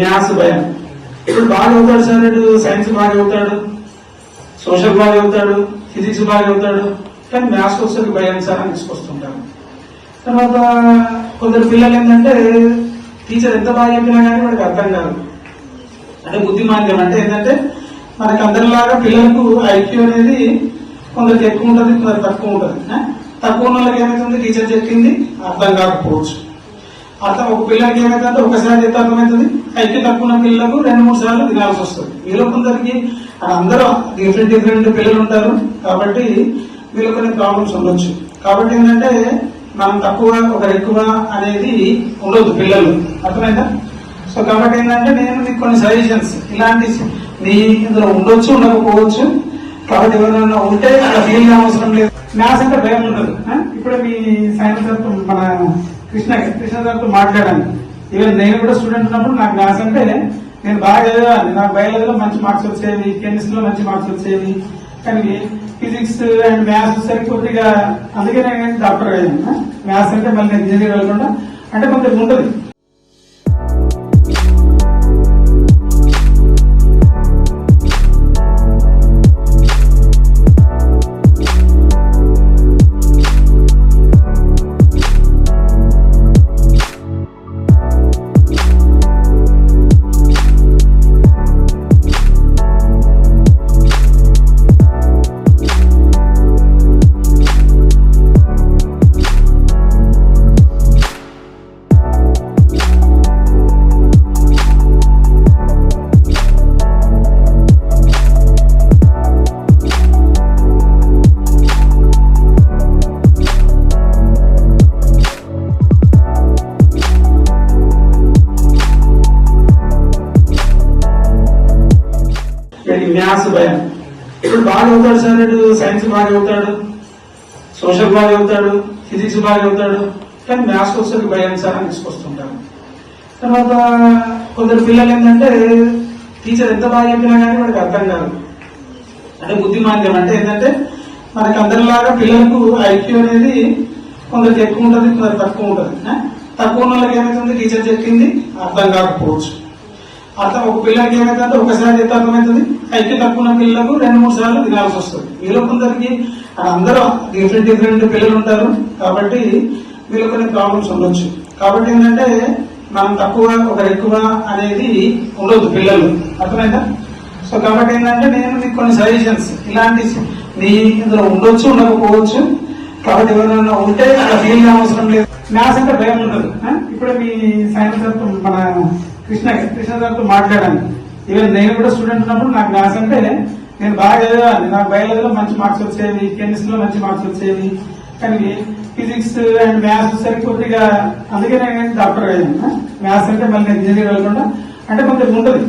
Maths భయం ఇప్పుడు బాగా చదువుతాడు సార్ ఇటు సైన్స్ బాగా చదువుతాడు సోషల్ బాగా చదువుతాడు ఫిజిక్స్ బాగా చదువుతాడు కానీ మ్యాథ్స్ వచ్చేసరికి భయం సార్ అని తీసుకొస్తుంటాను తర్వాత కొందరు పిల్లలు ఏంటంటే టీచర్ ఎంత బాగా చెప్పినా కానీ వాడికి అర్థం కాదు. అంటే బుద్ధిమాంద్యం అంటే ఏంటంటే మనకి అందరిలాగా పిల్లలకు ఐక్యూ అనేది కొందరికి ఎక్కువ ఉంటుంది కొందరికి తక్కువ ఉంటుంది. తక్కువ ఉన్న వాళ్ళకి ఏమవుతుంది టీచర్ చెప్పింది అర్థం కాకపోవచ్చు. అర్థం ఒక పిల్లలకి ఏమైతే ఒకసారి అయితే అర్థమవుతుంది. అయితే తక్కువ ఉన్న పిల్లలకు రెండు మూడు సార్లు తినాల్సి వస్తుంది. వీళ్ళు కొందరికి అందరూ డిఫరెంట్ డిఫరెంట్ పిల్లలు ఉంటారు. కాబట్టి వీళ్ళు కొన్ని ప్రాబ్లమ్స్ ఉండొచ్చు. కాబట్టి ఏంటంటే మనం తక్కువ ఒక ఎక్కువ అనేది ఉండొద్దు పిల్లలు. అర్థమైందా? సో కాబట్టి ఏంటంటే నేను మీకు కొన్ని సజెషన్స్ ఇలాంటి మీ ఇందులో ఉండొచ్చు ఉండకపోవచ్చు. కాబట్టి ఎవరైనా ఉంటే అలా ఫీల్ అవసరం లేదు. మ్యాథ్స్ అంటే భయం ఉండదు. ఇప్పుడే మీ సైన్స్ మన కృష్ణ కృష్ణ గారితో మాట్లాడాను. ఈవెన్ నేను కూడా స్టూడెంట్ ఉన్నప్పుడు నాకు మ్యాథ్స్ అంటే నేను బాగా చదివాను నాకు బయాలజీలో మంచి మార్క్స్ వచ్చేవి కెమిస్ట్రీలో మంచి మార్క్స్ వచ్చేవి. కానీ ఫిజిక్స్ అండ్ మ్యాథ్స్ సరికి కొద్దిగా అందుకే నేను డాక్టర్ అయ్యాను. మ్యాథ్స్ అంటే మళ్ళీ ఇంజనీర్ వెళ్ళకుండా అంటే కొంచెం ఉండదు. మ్యాథ్స్ భయం. ఇప్పుడు బాగా చదువుతాడు సార్ ఇటు సైన్స్ బాగా చదువుతాడు సోషల్ బాగా చదువుతాడు ఫిజిక్స్ బాగా చదువుతాడు కానీ మ్యాథ్స్ వచ్చేసరికి భయం సార్ అని తీసుకొస్తుంటాను తర్వాత కొందరు పిల్లలు ఏంటంటే టీచర్ ఎంత బాగా చెప్పినా కానీ వాడికి అర్థం కాదు. అంటే బుద్ధిమాంద్యం అంటే ఏంటంటే మనకి అందరిలాగా పిల్లలకు ఐక్యూ అనేది కొందరికి ఎక్కువ ఉంటుంది కొందరు తక్కువ ఉంటుంది. తక్కువ ఉన్న వాళ్ళకి ఏమవుతుంది టీచర్ చెప్పింది అర్థం కాకపోవచ్చు. అర్థం ఒక పిల్లకి ఏమవుతుందంటే ఒకసారి చెప్తే అర్థమవుతుంది. అయితే తక్కువ ఉన్న పిల్లలకు రెండు మూడు సార్లు తినాల్సి వస్తుంది. వీళ్ళు కొందరికి అందరూ డిఫరెంట్ డిఫరెంట్ పిల్లలు ఉంటారు. కాబట్టి వీళ్ళు కొన్ని ప్రాబ్లమ్స్ ఉండొచ్చు. కాబట్టి ఏంటంటే మనం తక్కువ ఒక ఎక్కువ అనేది ఉండదు పిల్లలు. అర్థమైందా? సో కాబట్టి ఏంటంటే నేను మీకు కొన్ని సజెషన్స్ ఇలాంటి మీ ఇందులో ఉండొచ్చు ఉండకపోవచ్చు. కాబట్టి ఎవరైనా ఉంటే అలా ఫీల్ అవసరం లేదు. మ్యాథ్స్ అంటే భయం ఉండదు. ఇప్పుడే మీ సైన్స్ మన కృష్ణ కృష్ణ గారితో మాట్లాడాను. ఈవెన్ నేను కూడా స్టూడెంట్ ఉన్నప్పుడు నాకు మ్యాథ్స్ అంటే నేను బాగా చదివాను. నాకు బయాలజీలో మంచి మార్క్స్ వచ్చేవి కెమిస్ట్రీలో మంచి మార్క్స్ వచ్చేవి. కానీ ఫిజిక్స్ అండ్ మ్యాథ్స్ సరికి కొద్దిగా అందుకే నేను డాక్టర్ అయ్యాను. మ్యాథ్స్ అంటే మళ్ళీ నేను ఇంజనీర్ వెళ్ళకుండా అంటే కొంచెం ఉంటుంది